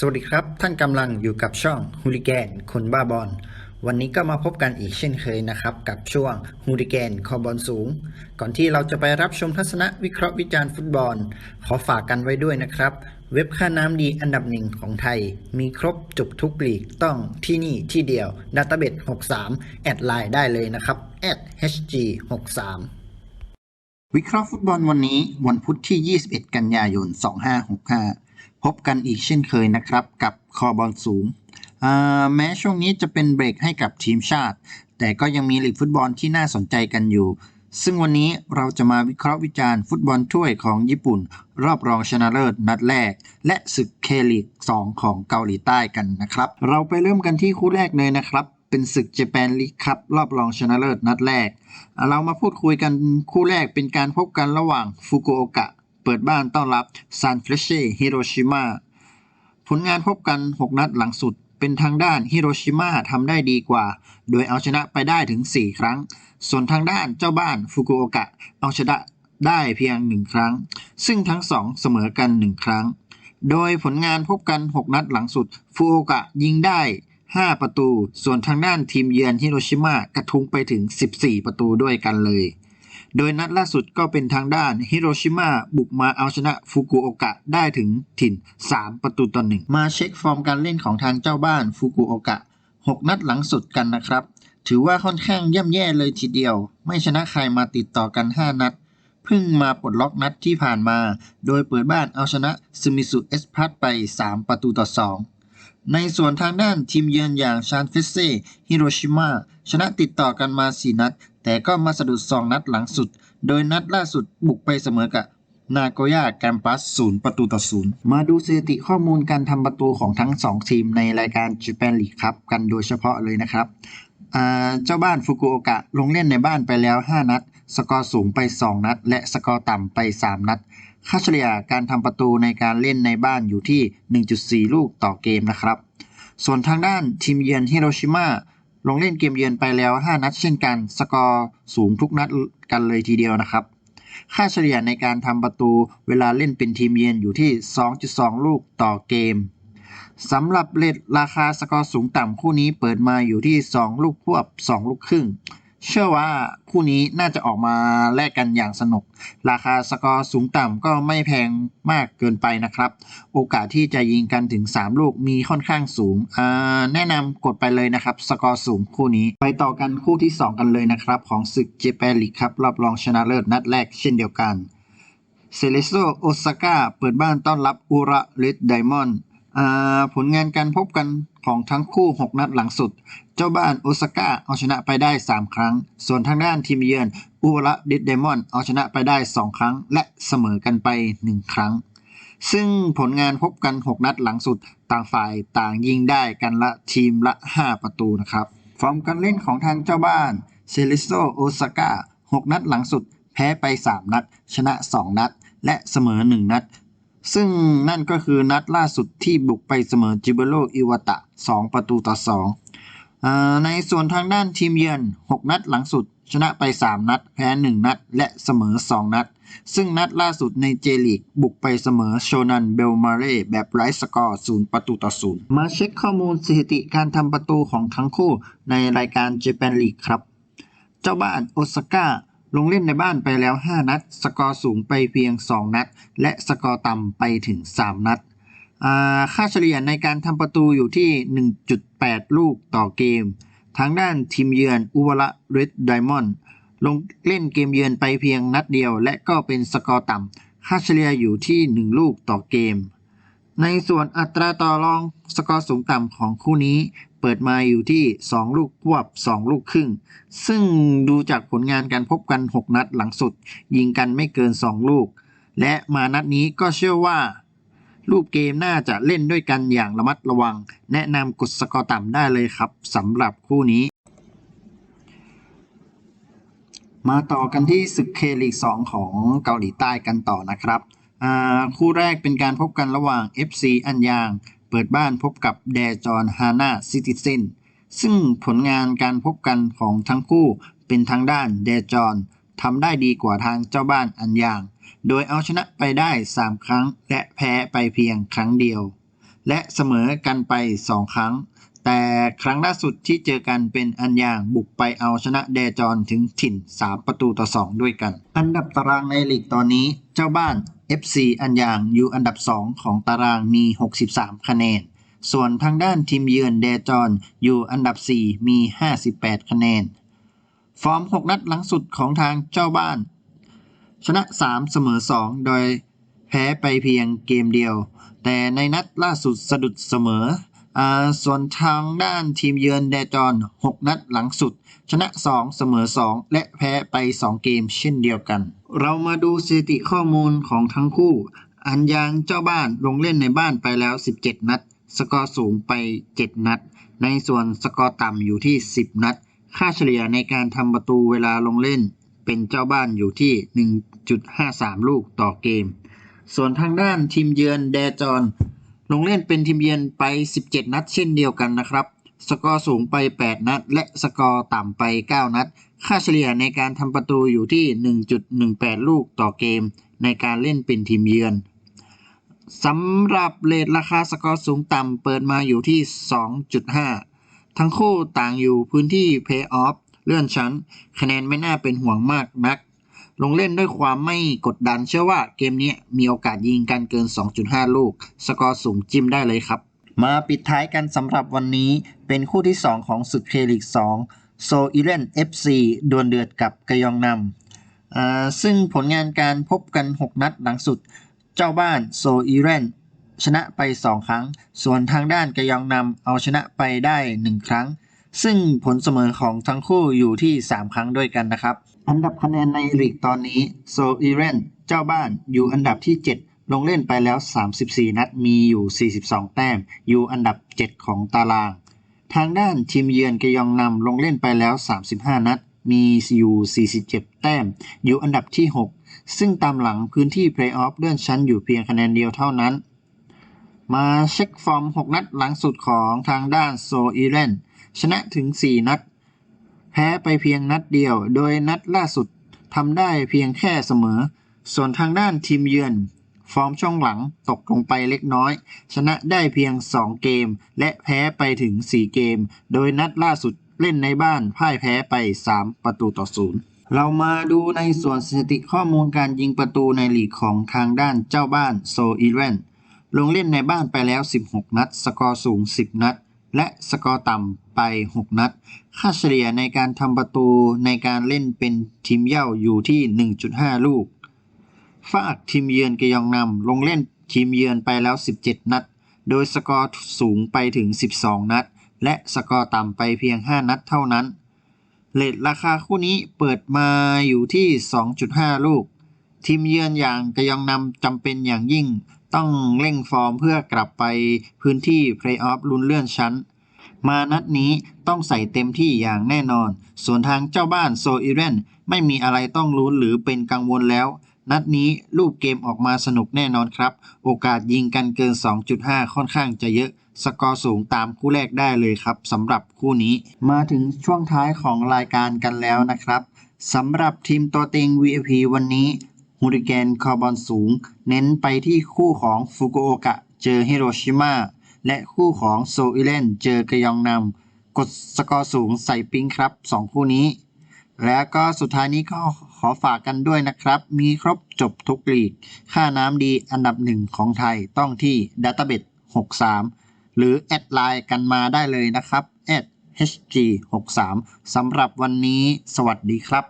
สวัสดีครับ ท่านกำลังอยู่กับช่องฮูลิแกนคนบ้าบอล วันนี้ก็มาพบกันอีกเช่นเคยนะครับ กับช่วงฮูลิแกนคอบอลสูง ก่อนที่เราจะไปรับชมทัศนะวิเคราะห์วิจารณ์ฟุตบอล ขอฝากกันไว้ด้วยนะครับ เว็บค่าน้ำดีอันดับหนึ่งของไทย มีครบจบทุกลีกต้องที่นี่ที่เดียว d a t a b a s 63 แอดไลน์ได้เลยนะครับ hg 63 วิเคราะห์ฟุตบอลวันนี้วันพุธที่ 21 กันยายน 2565 พบกันอีกเช่นเคยนะครับ กับคอบอลสูง แม้ช่วงนี้จะเป็นเบรกให้กับทีมชาติ แต่ก็ยังมีลีกฟุตบอลที่น่าสนใจกันอยู่ ซึ่งวันนี้เราจะมาวิเคราะห์วิจารณ์ฟุตบอลถ้วยของญี่ปุ่น รอบรองชนะเลิศนัดแรก และศึกเคลีก2 ของเกาหลีใต้กันนะครับ เราไปเริ่มกันที่คู่แรกเลยนะครับเป็นศึกเจแปนลีกคัพรอบรองชนะเลิศนัดแรก เรามาพูดคุยกันคู่แรกเป็นการพบกันระหว่างฟุกุโอกะ ปิดบ้านต้อนรับซานเฟรเช่ฮิโรชิมาผลงานพบกัน 6 นัดหลังสุดเป็นทางด้านฮิโรชิมาทำได้ดีกว่า โดยเอาชนะไปได้ถึง 4 ครั้ง ส่วนทางด้านเจ้าบ้านฟุกุโอกะเอาชนะได้เพียง 1 ครั้ง ซึ่งทั้ง2เสมอกัน 1 ครั้ง โดยผลงานพบกัน 6 นัดหลังสุดฟุกุโอกะยิงได้ 5 ประตู ส่วนทางด้านทีมเยือนฮิโรชิมากระทุ้งไปถึง 14 ประตูด้วยกันเลย โดยนัดล่าสุดก็เป็นทางด้านฮิโรชิมาบุกมาเอาชนะฟุกุโอกะได้ถึงถิ่น 3 ประตูต่อหนึ่งมาเช็คฟอร์มการเล่นของทางเจ้าบ้านฟุกุโอกะ 6 นัดหลังสุดกันนะครับ ถือว่าค่อนข้างย่ำแย่เลยทีเดียว ไม่ชนะใครมาติดต่อกัน 5 นัดเพิ่งมาปลดล็อกนัดที่ผ่านมา โดยเปิดบ้านเอาชนะซึมิสุเอสพัทไป 3 ประตูต่อ 2 ในส่วนทางด้านทีมเยือนอย่างชานเฟเซ่ฮิโรชิมาชนะติดต่อกันมา 4 นัด แต่ก็มาสะดุด 2 นัดหลังสุด โดยนัดล่าสุดบุกไปเสมอกับนาโกย่าแกมปัสศูนย์ประตูต่อศูนย์มาดูสถิติข้อมูลการทำประตูของทั้ง 2 ทีมในรายการจูแปนลีกครับกันโดยเฉพาะเลยนะครับเจ้าบ้านฟุกุโอกะลงเล่นในบ้านไปแล้ว 5 นัด สกอร์สูงไป 2 นัด และสกอร์ต่ำไป 3 นัด ค่าเฉลี่ยการทำประตูในการเล่นในบ้านอยู่ที่ 1.4 ลูกต่อเกมนะครับ ส่วนทางด้านทีมเยือนฮิโรชิมาลงเล่นเกมเยือนไปแล้ว 5 นัดเช่นกัน สกอร์สูงทุกนัดกันเลยทีเดียวนะครับ ค่าเฉลี่ยในการทำประตูเวลาเล่นเป็นทีมเยือนอยู่ที่ 2.2 ลูกต่อเกมสำหรับเลทราคาสกอร์สูงต่ำคู่นี้เปิดมาอยู่ที่ 2 ลูกควบ 2 ลูกครึ่ง เชื่อว่าคู่นี้น่าจะออกมาแลกกันอย่างสนุก ราคาสกอร์สูงต่ำก็ไม่แพงมากเกินไปนะครับ โอกาสที่จะยิงกันถึง 3 ลูกมีค่อนข้างสูง แนะนำกดไปเลยนะครับ สกอร์สูงคู่นี้ ไปต่อกันคู่ที่ 2 กันเลยนะครับ ของศึกเจแปนลีกครับรอบรองชนะเลิศนัดแรกเช่นเดียวกันเซเลโซโอซาก้าเปิดบ้านต้อนรับอุระเลดไดมอนด์ผลงานการพบกัน ของทั้งคู่ 6 นัดหลังสุด เจ้าบ้านโอซาก้าเอาชนะไปได้ 3 ครั้ง ส่วนทางด้านทีมเยือนอุระเลดไดมอนด์เอาชนะไปได้ 2 ครั้ง และเสมอกันไป 1 ครั้ง ซึ่งผลงานพบกัน 6 นัดหลังสุด ต่างฝ่ายต่างยิงได้กันละทีมละ 5 ประตูนะครับ ฟอร์มการเล่นของทางเจ้าบ้านเซริโซโอซาก้า6นัดหลังสุด แพ้ไป 3 นัด ชนะ 2 นัด และเสมอ 1 นัด ซึ่งนั่นก็คือนัดล่าสุดที่บุกไปเสมอจิเบโรอิวาตะ 2 ประตูต่อ2อในส่วนทางด้านทีมเยือน 6 นัดหลังสุด ชนะไป 3 นัด แพ้ 1 นัด และเสมอ 2 นัด ซึ่งนัดล่าสุดในเจลีก บุกไปเสมอโชนันเบลมาเร่แบบไร้สกอร์ 0 ประตูต่อ 0 มาเช็คข้อมูลสถิติการทำประตูของทั้งคู่ในรายการเจแปนลีกครับ เจ้าบ้านโอซาก้า ลงเล่นในบ้านไปแล้ว 5 นัด สกอร์สูงไปเพียง 2 นัด และสกอร์ต่ำไปถึง 3 นัด ค่าเฉลี่ยในการทำประตูอยู่ที่ 1.8 ลูกต่อเกม ทางด้านทีมเยือนอุวระเรดไดมอนด์ลงเล่นเกมเยือนไปเพียงนัดเดียว และก็เป็นสกอร์ต่ำ ค่าเฉลี่ยอยู่ที่ 1 ลูกต่อเกม ในส่วนอัตราต่อรองสกอร์สูงต่ำของคู่นี้ เปิดมาอยู่ที่ 2 ลูกควบ 2 ลูกครึ่ง ซึ่งดูจากผลงานการพบกัน 6 นัดหลังสุด ยิงกันไม่เกิน 2 ลูก และมานัดนี้ก็เชื่อว่า รูปเกมน่าจะเล่นด้วยกันอย่างระมัดระวัง แนะนำกดสกอร์ต่ำได้เลยครับสำหรับคู่นี้ มาต่อกันที่ศึกเคลีก2ของเกาหลีใต้กันต่อนะครับ คู่แรกเป็นการพบกันระหว่าง FC อันยาง เปิดบ้านพบกับแดจอนฮาน่าซิติเซนซึ่งผลงานการพบกันของทั้งคู่เป็นทางด้านแดจอนทำได้ดีกว่าทางเจ้าบ้านอันยาง โดยเอาชนะไปได้ 3 ครั้ง และแพ้ไปเพียงครั้งเดียว และเสมอกันไป 2 ครั้ง แต่ครั้งล่าสุดที่เจอกันเป็นอันยางบุกไปเอาชนะแดจอนถึงถิ่น 3 ประตูต่อ 2 ด้วยกัน อันดับตารางในลีกตอนนี้เจ้าบ้าน FC อันยางอยู่อันดับ 2 ของตารางมี 63 คะแนน ส่วนทางด้านทีมเยือนเดจอนอยู่อันดับ 4 มี 58 คะแนน ฟอร์ม 6 นัดหลังสุดของทางเจ้าบ้าน ชนะ 3 เสมอ 2 โดยแพ้ไปเพียงเกมเดียว แต่ในนัดล่าสุดสะดุดเสมอ ส่วนทางด้านทีมเยือนแดจอน 6 นัดหลังสุด ชนะ 2 เสมอ 2 และแพ้ไป 2 เกมเช่นเดียวกัน เรามาดูสถิติข้อมูลของทั้งคู่ อันยางเจ้าบ้านลงเล่นในบ้านไปแล้ว 17 นัด สกอร์สูงไป 7 นัด ในส่วนสกอร์ต่ำอยู่ที่ 10 นัด ค่าเฉลี่ยในการทำประตูเวลาลงเล่น เป็นเจ้าบ้านอยู่ที่ 1.53 ลูกต่อเกม ส่วนทางด้านทีมเยือนแดจอน ลงเล่นเป็นทีมเยือนไป 17 นัดเช่นเดียวกันนะครับ สกอร์สูงไป 8 นัด และสกอร์ต่ำไป 9 นัด ค่าเฉลี่ยในการทำประตูอยู่ที่ 1.18 ลูกต่อเกม ในการเล่นเป็นทีมเยือนสำหรับเลทราคาสกอร์สูงต่ำเปิดมาอยู่ที่ 2.5 ทั้งคู่ต่างอยู่พื้นที่เพย์ออฟเลื่อนชั้น คะแนนไม่น่าเป็นห่วงมากนัก ลงเล่นด้วยความไม่กดดัน เชื่อว่าเกมนี้มีโอกาสยิงกันเกิน 2.5 ลูก สกอร์สูงจิ้มได้เลยครับ มาปิดท้ายกันสำหรับวันนี้เป็นคู่ที่ 2 ของศึกเคลิก2โซอีเลน FC ดวลเดือดกับกยองนำซึ่งผลงานการพบกัน 6 นัดหลังสุด เจ้าบ้านโซอีเรนชนะไป 2 ครั้ง ส่วนทางด้านกยองนำเอาชนะไปได้ 1 ครั้ง ซึ่งผลเสมอของทั้งคู่อยู่ที่ 3 ครั้งด้วยกันนะครับ อันดับคะแนนในลีกตอนนี้โซอีเรนเจ้าบ้านอยู่อันดับที่ 7 ลงเล่นไปแล้ว 34 นัดมีอยู่ 42 แต้ม อยู่อันดับ 7 ของตาราง ทางด้านทีมเยือนกยองนำลงเล่นไปแล้ว 35 นัด มีอยู่ 47 แต้ม อยู่อันดับที่ 6 ซึ่งตามหลังพื้นที่เพลย์ออฟเลื่อนชั้นอยู่เพียงคะแนนเดียวเท่านั้น มาเช็คฟอร์ม 6 นัดหลังสุดของทางด้านโซอีเลน ชนะถึง 4 นัด แพ้ไปเพียงนัดเดียว โดยนัดล่าสุดทำได้เพียงแค่เสมอ ส่วนทางด้านทีมเยือน ฟอร์มช่องหลังตกลงไปเล็กน้อย ชนะได้เพียง 2 เกม และแพ้ไปถึง 4 เกม โดยนัดล่าสุดเล่นในบ้านพ่ายแพ้ไป 3 ประตูต่อศูนย์เรามาดูในส่วนสถิติข้อมูลการยิงประตูในลีกของทางด้านเจ้าบ้านโซอีเรนลงเล่นในบ้านไปแล้ว 16 นัด สกอร์สูง 10 นัด และสกอร์ต่ำไป 6 นัด ค่าเฉลี่ยในการทำประตูในการเล่นเป็นทีมเย่าอยู่ที่ 1.5 ลูกฝากทีมเยือนกยองนำลงเล่นทีมเยือนไปแล้ว 17 นัด โดยสกอร์สูงไปถึง 12 นัด และสกอร์ต่ำไปเพียง 5 นัดเท่านั้น เลทราคาคู่นี้เปิดมาอยู่ที่ 2.5 ลูก ทีมเยือนอย่างกยองนำจำเป็นอย่างยิ่ง ต้องเร่งฟอร์มเพื่อกลับไปพื้นที่เพลย์ออฟลุ้นเลื่อนชั้น มานัดนี้ต้องใส่เต็มที่อย่างแน่นอน ส่วนทางเจ้าบ้านโซอีเรนไม่มีอะไรต้องลุ้นหรือเป็นกังวลแล้ว นัดนี้รูปเกมออกมาสนุกแน่นอนครับ โอกาสยิงกันเกิน 2.5 ค่อนข้างจะเยอะสกอร์สูงตามคู่แรกได้เลยครับสำหรับคู่นี้ มาถึงช่วงท้ายของรายการกันแล้วนะครับสำหรับทีมตัวเต็ง VIP วันนี้ ฮูริเกนคอร์บอลสูง เน้นไปที่คู่ของฟุกุโอกะเจอฮิโรชิมาและคู่ของโซอิเลนเจอกยองนำกดสกอร์สูงใส่ปิงครับ 2 คู่นี้ แล้วก็สุดท้ายนี้ก็ขอฝากกันด้วยนะครับ มีครบจบทุกลีก ค่าน้ำดีอันดับหนึ่งของไทยต้องที่ Databet 63 หรือแอดไลน์กันมาได้เลยนะครับ hg 63 สำหรับวันนี้สวัสดีครับ